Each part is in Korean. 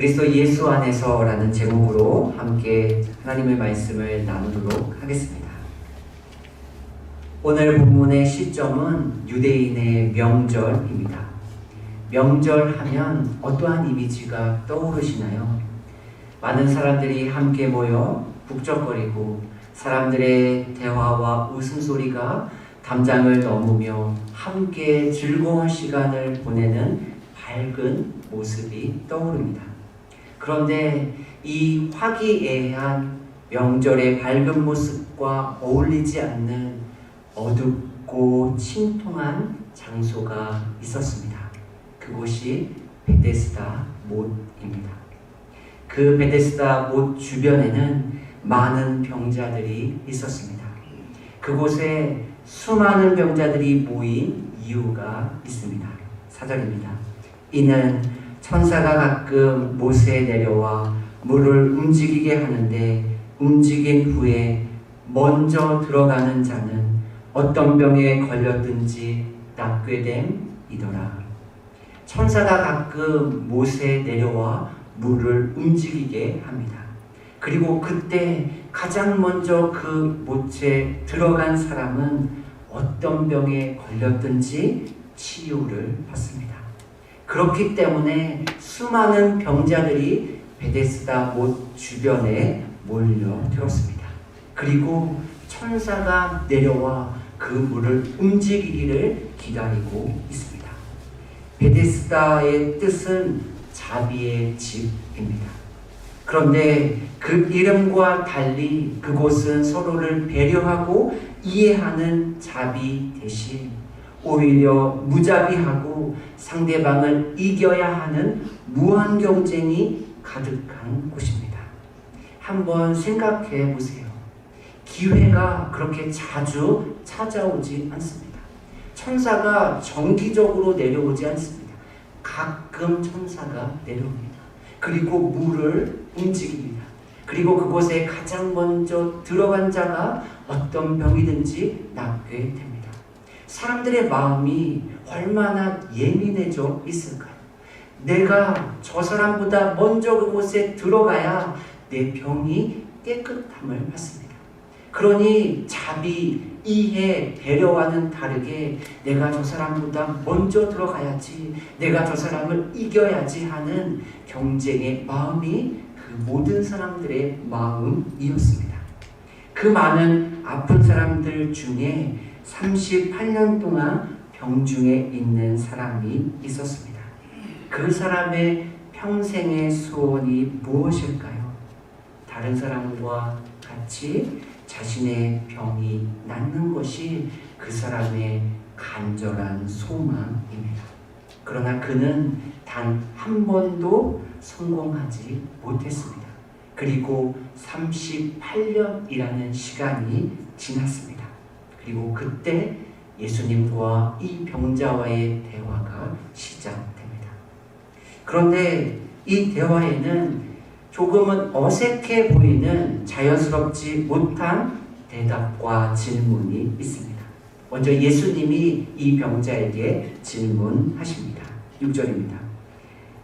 그리스도 예수 안에서라는 제목으로 함께 하나님의 말씀을 나누도록 하겠습니다. 오늘 본문의 시점은 유대인의 명절입니다. 명절 하면 어떠한 이미지가 떠오르시나요? 많은 사람들이 함께 모여 북적거리고 사람들의 대화와 웃음소리가 담장을 넘으며 함께 즐거운 시간을 보내는 밝은 모습이 떠오릅니다. 그런데 이 화기애애한 명절의 밝은 모습과 어울리지 않는 어둡고 침통한 장소가 있었습니다. 그곳이 베데스다 못입니다. 그 베데스다 못 주변에는 많은 병자들이 있었습니다. 그곳에 수많은 병자들이 모인 이유가 있습니다. 사절입니다. 이는 천사가 가끔 못에 내려와 물을 움직이게 하는데 움직인 후에 먼저 들어가는 자는 어떤 병에 걸렸든지 낫게 됨이더라. 천사가 가끔 못에 내려와 물을 움직이게 합니다. 그리고 그때 가장 먼저 그 못에 들어간 사람은 어떤 병에 걸렸든지 치유를 받습니다. 그렇기 때문에 수많은 병자들이 베데스다 못 주변에 몰려들었습니다. 그리고 천사가 내려와 그 물을 움직이기를 기다리고 있습니다. 베데스다의 뜻은 자비의 집입니다. 그런데 그 이름과 달리 그곳은 서로를 배려하고 이해하는 자비 대신 오히려 무자비하고 상대방을 이겨야 하는 무한 경쟁이 가득한 곳입니다. 한번 생각해 보세요. 기회가 그렇게 자주 찾아오지 않습니다. 천사가 정기적으로 내려오지 않습니다. 가끔 천사가 내려옵니다. 그리고 물을 움직입니다. 그리고 그곳에 가장 먼저 들어간 자가 어떤 병이든지 낫게 됩니다. 사람들의 마음이 얼마나 예민해져 있을까요? 내가 저 사람보다 먼저 그곳에 들어가야 내 병이 깨끗함을 받습니다. 그러니 자비, 이해, 배려와는 다르게 내가 저 사람보다 먼저 들어가야지, 내가 저 사람을 이겨야지 하는 경쟁의 마음이 그 모든 사람들의 마음이었습니다. 그 많은 아픈 사람들 중에 38년 동안 병중에 있는 사람이 있었습니다. 그 사람의 평생의 소원이 무엇일까요? 다른 사람과 같이 자신의 병이 낫는 것이 그 사람의 간절한 소망입니다. 그러나 그는 단 한 번도 성공하지 못했습니다. 그리고 38년이라는 시간이 지났습니다. 그리고 그때 예수님과 이 병자와의 대화가 시작됩니다. 그런데 이 대화에는 조금은 어색해 보이는 자연스럽지 못한 대답과 질문이 있습니다. 먼저 예수님이 이 병자에게 질문하십니다. 6절입니다.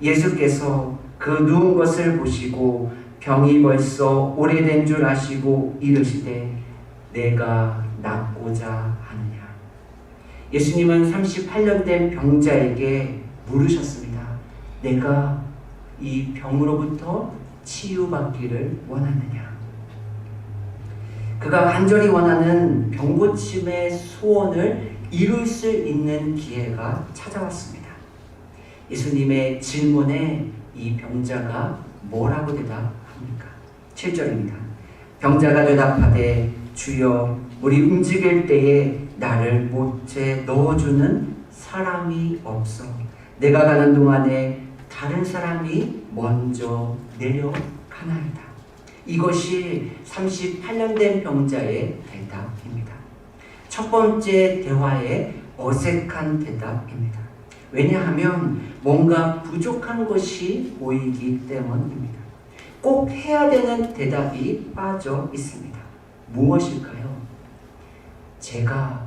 예수께서 그 누운 것을 보시고 병이 벌써 오래된 줄 아시고 이르시되 내가 낫고자 하느냐. 예수님은 38년 된 병자에게 물으셨습니다. 내가 이 병으로부터 치유받기를 원하느냐? 그가 간절히 원하는 병고침의 소원을 이룰 수 있는 기회가 찾아왔습니다. 예수님의 질문에 이 병자가 뭐라고 대답 합니까? 7절입니다. 병자가 대답하되 주여 우리 움직일 때에 나를 못에 넣어주는 사람이 없어 내가 가는 동안에 다른 사람이 먼저 내려가나이다. 이것이 38년 된 병자의 대답입니다. 첫 번째 대화의 어색한 대답입니다. 왜냐하면 뭔가 부족한 것이 보이기 때문입니다. 꼭 해야 되는 대답이 빠져 있습니다. 무엇일까요? 제가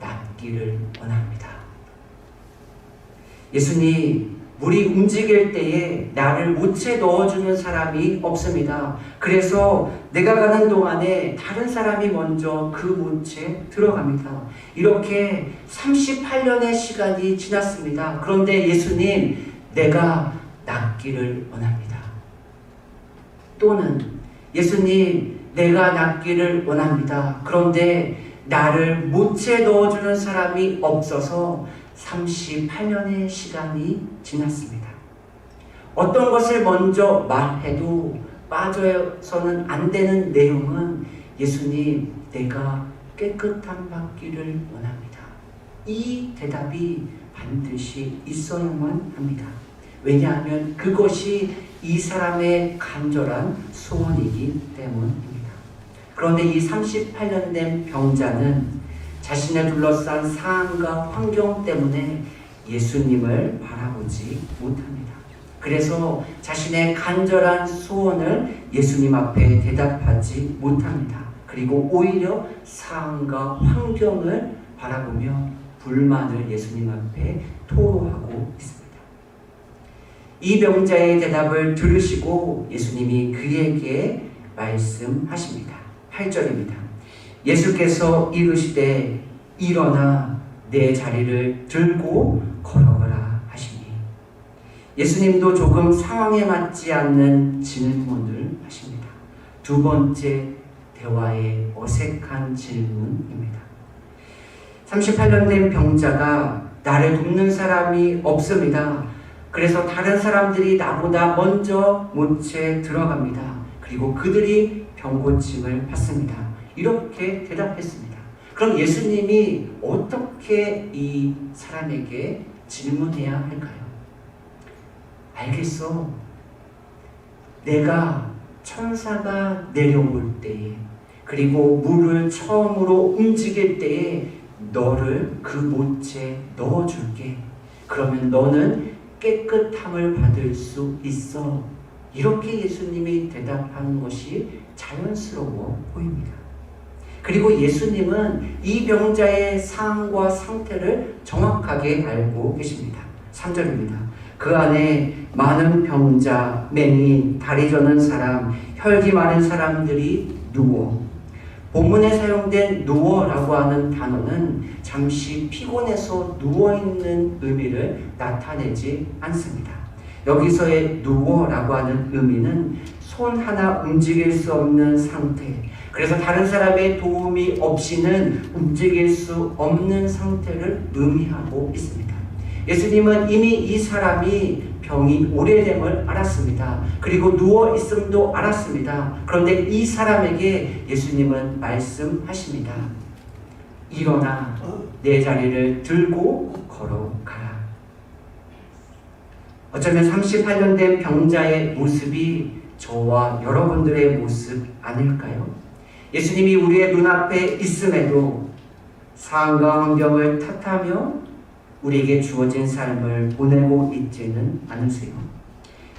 낫기를 원합니다. 예수님, 물이 움직일 때에 나를 못채 넣어주는 사람이 없습니다. 그래서 내가 가는 동안에 다른 사람이 먼저 그 못에 들어갑니다. 이렇게 38년의 시간이 지났습니다. 그런데 예수님, 내가 낫기를 원합니다. 또는 예수님, 내가 낫기를 원합니다. 그런데 나를 못채 넣어주는 사람이 없어서 38년의 시간이 지났습니다. 어떤 것을 먼저 말해도 빠져서는 안 되는 내용은 예수님, 내가 깨끗한 받기를 원합니다. 이 대답이 반드시 있어야만 합니다. 왜냐하면 그것이 이 사람의 간절한 소원이기 때문입니다. 그런데 이 38년 된 병자는 자신을 둘러싼 상황과 환경 때문에 예수님을 바라보지 못합니다. 그래서 자신의 간절한 소원을 예수님 앞에 대답하지 못합니다. 그리고 오히려 상황과 환경을 바라보며 불만을 예수님 앞에 토로하고 있습니다. 이 병자의 대답을 들으시고 예수님이 그에게 말씀하십니다. 8절입니다. 예수께서 이르시되 일어나 내 자리를 들고 걸어가라 하시니 예수님도 조금 상황에 맞지 않는 질문을 하십니다. 두 번째 대화의 어색한 질문입니다. 38년 된 병자가 나를 돕는 사람이 없습니다. 그래서 다른 사람들이 나보다 먼저 못에 들어갑니다. 그리고 그들이 병고침을 받습니다. 이렇게 대답했습니다. 그럼 예수님이 어떻게 이 사람에게 질문해야 할까요? 알겠어. 내가 천사가 내려올 때에 그리고 물을 처음으로 움직일 때에 너를 그 못에 넣어줄게. 그러면 너는 깨끗함을 받을 수 있어. 이렇게 예수님이 대답하는 것이 자연스러워 보입니다. 그리고 예수님은 이 병자의 상황과 상태를 정확하게 알고 계십니다. 3절입니다. 그 안에 많은 병자, 맹인, 다리 저는 사람, 혈기 많은 사람들이 누워. 본문에 사용된 누워라고 하는 단어는 잠시 피곤해서 누워있는 의미를 나타내지 않습니다. 여기서의 누워라고 하는 의미는 손 하나 움직일 수 없는 상태. 그래서 다른 사람의 도움이 없이는 움직일 수 없는 상태를 의미하고 있습니다. 예수님은 이미 이 사람이 병이 오래됨을 알았습니다. 그리고 누워 있음도 알았습니다. 그런데 이 사람에게 예수님은 말씀하십니다. 일어나 내 자리를 들고 걸어가라. 어쩌면 38년 된 병자의 모습이 저와 여러분들의 모습 아닐까요? 예수님이 우리의 눈앞에 있음에도 상황과 환경을 탓하며 우리에게 주어진 삶을 보내고 있지는 않으세요.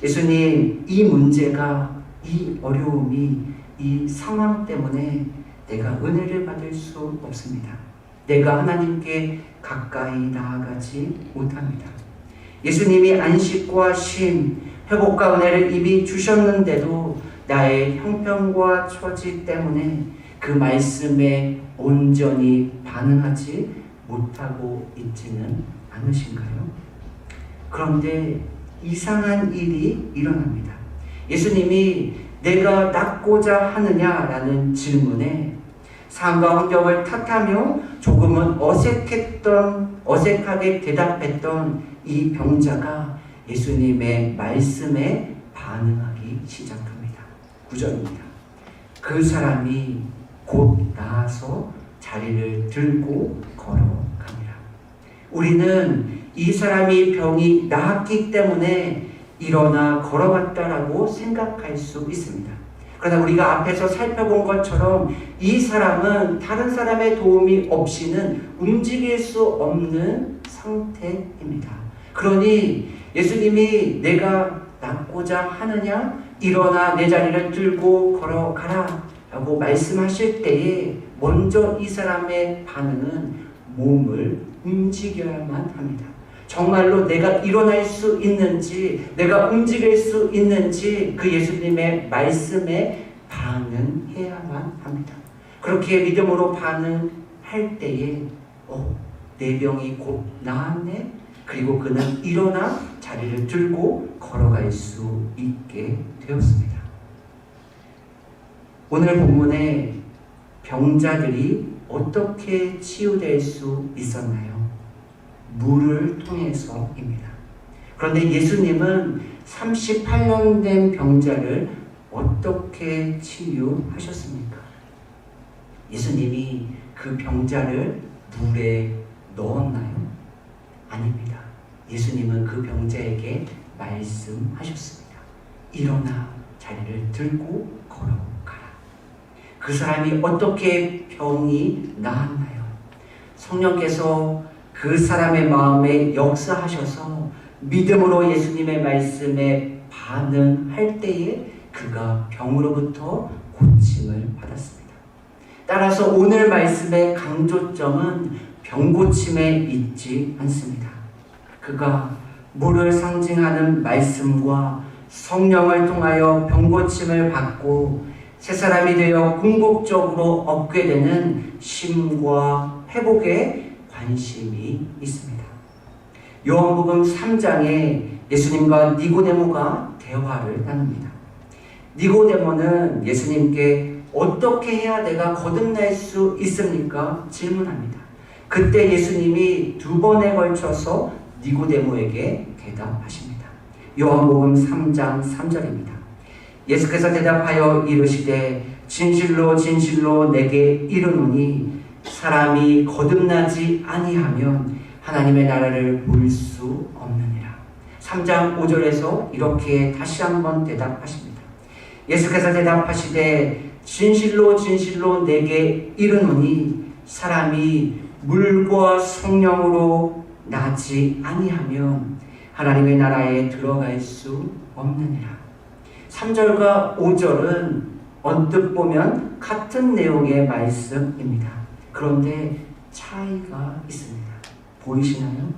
예수님, 이 문제가, 이 어려움이, 이 상황 때문에 내가 은혜를 받을 수 없습니다. 내가 하나님께 가까이 나아가지 못합니다. 예수님이 안식과 쉼, 회복과 은혜를 이미 주셨는데도 나의 형편과 처지 때문에 그 말씀에 온전히 반응하지 못하고 있지는 않으신가요? 그런데 이상한 일이 일어납니다. 예수님이 내가 낫고자 하느냐라는 질문에 상과 환경을 탓하며 조금은 어색했던 어색하게 대답했던 이 병자가 예수님의 말씀에 반응하기 시작합니다. 9절입니다. 그 사람이 곧 나아서 자리를 들고 걸어갑니다. 우리는 이 사람이 병이 나았기 때문에 일어나 걸어갔다라고 생각할 수 있습니다. 그러나 우리가 앞에서 살펴본 것처럼 이 사람은 다른 사람의 도움이 없이는 움직일 수 없는 상태입니다. 그러니 예수님이 내가 낫고자 하느냐? 일어나 내 자리를 들고 걸어가라. 라고 말씀하실 때에 먼저 이 사람의 반응은 몸을 움직여야만 합니다. 정말로 내가 일어날 수 있는지, 내가 움직일 수 있는지 그 예수님의 말씀에 반응해야만 합니다. 그렇게 믿음으로 반응할 때에 어, 내 병이 곧 나았네. 그리고 그는 일어나 자리를 들고 걸어갈 수 있게 되었습니다. 오늘 본문에 병자들이 어떻게 치유될 수 있었나요? 물을 통해서입니다. 그런데 예수님은 38년 된 병자를 어떻게 치유하셨습니까? 예수님이 그 병자를 물에 넣었나요? 아닙니다. 예수님은 그 병자에게 말씀하셨습니다. 일어나 자리를 들고 걸어가라. 그 사람이 어떻게 병이 나았나요? 성령께서 그 사람의 마음에 역사하셔서 믿음으로 예수님의 말씀에 반응할 때에 그가 병으로부터 고침을 받았습니다. 따라서 오늘 말씀의 강조점은 병고침에 있지 않습니다. 그가 물을 상징하는 말씀과 성령을 통하여 병고침을 받고 새 사람이 되어 궁극적으로 얻게 되는 쉼과 회복에 관심이 있습니다. 요한복음 3장에 예수님과 니고데모가 대화를 나눕니다. 니고데모는 예수님께 어떻게 해야 내가 거듭날 수 있습니까? 질문합니다. 그때 예수님이 두 번에 걸쳐서 니고데모에게 대답하십니다. 요한복음 3장 3절입니다. 예수께서 대답하여 이르시되 진실로 진실로 내게 이르노니 사람이 거듭나지 아니하면 하나님의 나라를 볼 수 없느니라. 3장 5절에서 이렇게 다시 한번 대답하십니다. 예수께서 대답하시되 진실로 진실로 내게 이르노니 사람이 물과 성령으로 나지 아니하면 하나님의 나라에 들어갈 수 없느니라. 3절과 5절은 언뜻 보면 같은 내용의 말씀입니다. 그런데 차이가 있습니다. 보이시나요?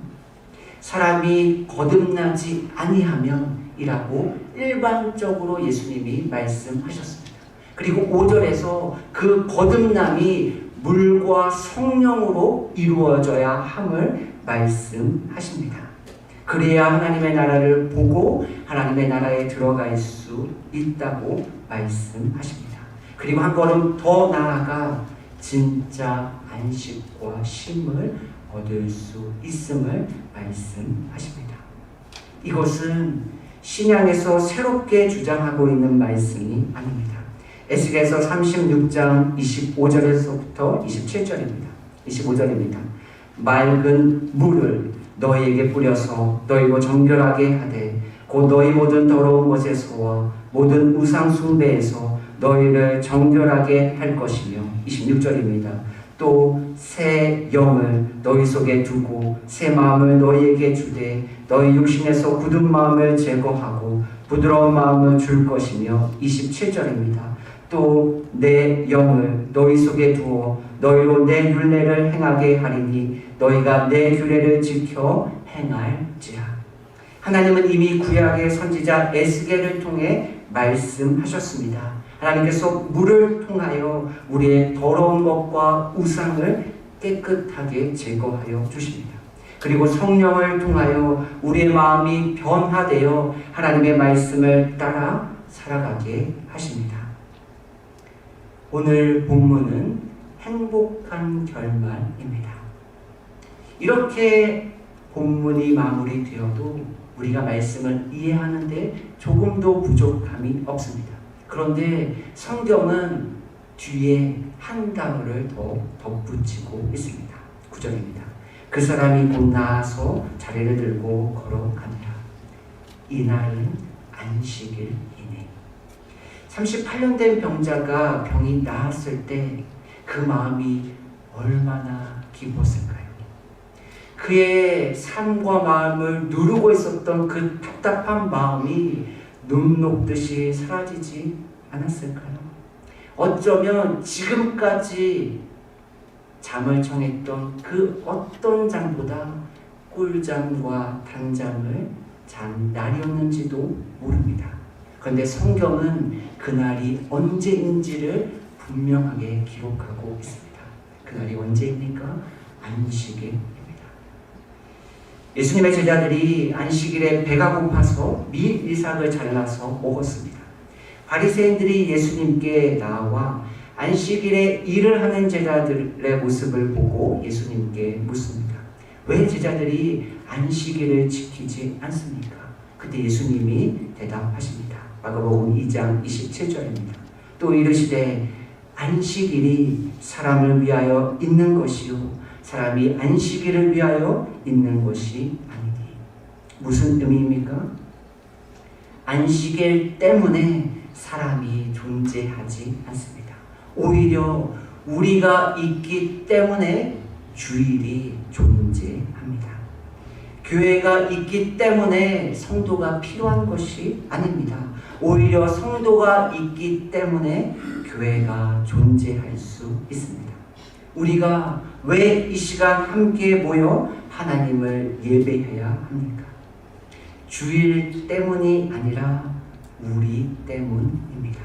사람이 거듭나지 아니하면이라고 일반적으로 예수님이 말씀하셨습니다. 그리고 5절에서 그 거듭남이 물과 성령으로 이루어져야 함을 말씀하십니다. 그래야 하나님의 나라를 보고 하나님의 나라에 들어갈 수 있다고 말씀하십니다. 그리고 한 걸음 더 나아가 진짜 안식과 쉼을 얻을 수 있음을 말씀하십니다. 이것은 신약에서 새롭게 주장하고 있는 말씀이 아닙니다. 에스겔서 36장 25절에서부터 27절입니다. 25절입니다. 맑은 물을 너희에게 뿌려서 너희로 정결하게 하되 곧 너희 모든 더러운 것에서와 모든 우상 숭배에서 너희를 정결하게 할 것이며 26절입니다. 또 새 영을 너희 속에 두고 새 마음을 너희에게 주되 너희 육신에서 굳은 마음을 제거하고 부드러운 마음을 줄 것이며 27절입니다. 또 내 영을 너희 속에 두어 너희로 내 율례를 행하게 하리니 너희가 내 규례를 지켜 행할지라. 하나님은 이미 구약의 선지자 에스겔을 통해 말씀하셨습니다. 하나님께서 물을 통하여 우리의 더러운 것과 우상을 깨끗하게 제거하여 주십니다. 그리고 성령을 통하여 우리의 마음이 변화되어 하나님의 말씀을 따라 살아가게 하십니다. 오늘 본문은 행복한 결말입니다. 이렇게 본문이 마무리되어도 우리가 말씀을 이해하는데 조금도 부족함이 없습니다. 그런데 성경은 뒤에 한 단어를 더 덧붙이고 있습니다. 9절입니다. 그 사람이 곧 나아서 자리를 들고 걸어가니라. 이날은 안식일이네. 38년 된 병자가 병이 나았을 때 그 마음이 얼마나 기뻤을까요? 그의 삶과 마음을 누르고 있었던 그 답답한 마음이 눈 녹듯이 사라지지 않았을까요? 어쩌면 지금까지 잠을 청했던 그 어떤 잠보다 꿀잠과 단잠을 잔 날이었는지도 모릅니다. 그런데 성경은 그날이 언제인지를 분명하게 기록하고 있습니다. 그날이 언제입니까? 안식일입니다. 예수님의 제자들이 안식일에 배가 고파서 밀 이삭을 잘라서 먹었습니다. 바리새인들이 예수님께 나와 안식일에 일을 하는 제자들의 모습을 보고 예수님께 묻습니다. 왜 제자들이 안식일을 지키지 않습니까? 그때 예수님이 대답하십니다. 마가복음 2장 27절입니다. 또 이르시되 안식일이 사람을 위하여 있는 것이요 사람이 안식일을 위하여 있는 것이 아니니 무슨 의미입니까? 안식일 때문에 사람이 존재하지 않습니다. 오히려 우리가 있기 때문에 주일이 존재합니다. 교회가 있기 때문에 성도가 필요한 것이 아닙니다. 오히려 성도가 있기 때문에 교회가 존재할 수 있습니다. 우리가 왜 이 시간 함께 모여 하나님을 예배해야 합니까? 주일 때문이 아니라 우리 때문입니다.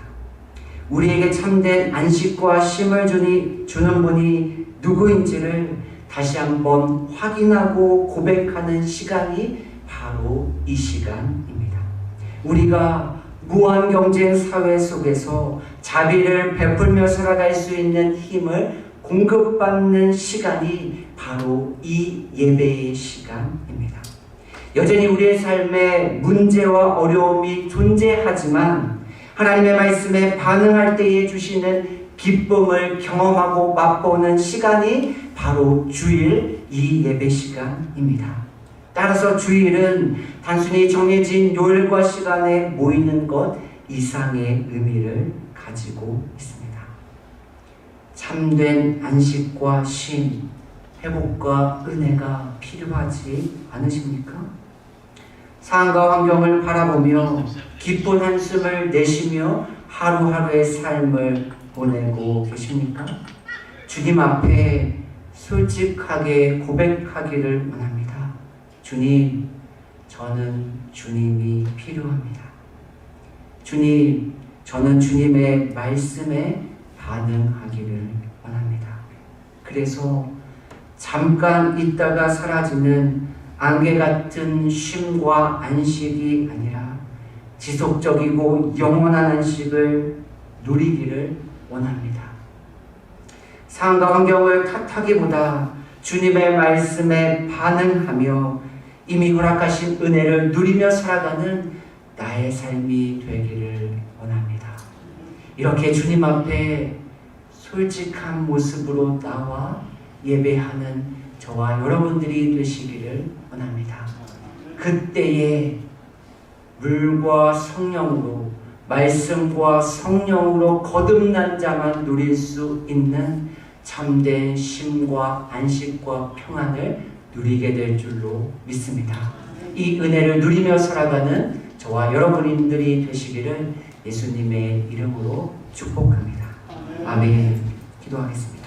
우리에게 참된 안식과 쉼을 주니, 주는 분이 누구인지를 다시 한번 확인하고 고백하는 시간이 바로 이 시간입니다. 우리가 무한 경쟁 사회 속에서 자비를 베풀며 살아갈 수 있는 힘을 공급받는 시간이 바로 이 예배의 시간입니다. 여전히 우리의 삶에 문제와 어려움이 존재하지만 하나님의 말씀에 반응할 때에 주시는 기쁨을 경험하고 맛보는 시간이 바로 주일 이 예배 시간입니다. 따라서 주일은 단순히 정해진 요일과 시간에 모이는 것 이상의 의미를 가지고 있습니다. 참된 안식과 쉼, 회복과 은혜가 필요하지 않으십니까? 상황과 환경을 바라보며 기쁜 한숨을 내쉬며 하루하루의 삶을 보내고 계십니까? 주님 앞에 솔직하게 고백하기를 원합니다. 주님, 저는 주님이 필요합니다. 주님, 저는 주님의 말씀에 반응하기를 원합니다. 그래서 잠깐 있다가 사라지는 안개 같은 쉼과 안식이 아니라 지속적이고 영원한 안식을 누리기를 원합니다. 상황과 환경을 탓하기보다 주님의 말씀에 반응하며 이미 허락하신 은혜를 누리며 살아가는 나의 삶이 되기를 원합니다. 이렇게 주님 앞에 솔직한 모습으로 나와 예배하는 저와 여러분들이 되시기를 원합니다. 그때에 물과 성령으로 말씀과 성령으로 거듭난 자만 누릴 수 있는 참된 쉼과 안식과 평안을 누리게 될 줄로 믿습니다. 이 은혜를 누리며 살아가는 저와 여러분들이 되시기를 예수님의 이름으로 축복합니다. 아멘. 기도하겠습니다.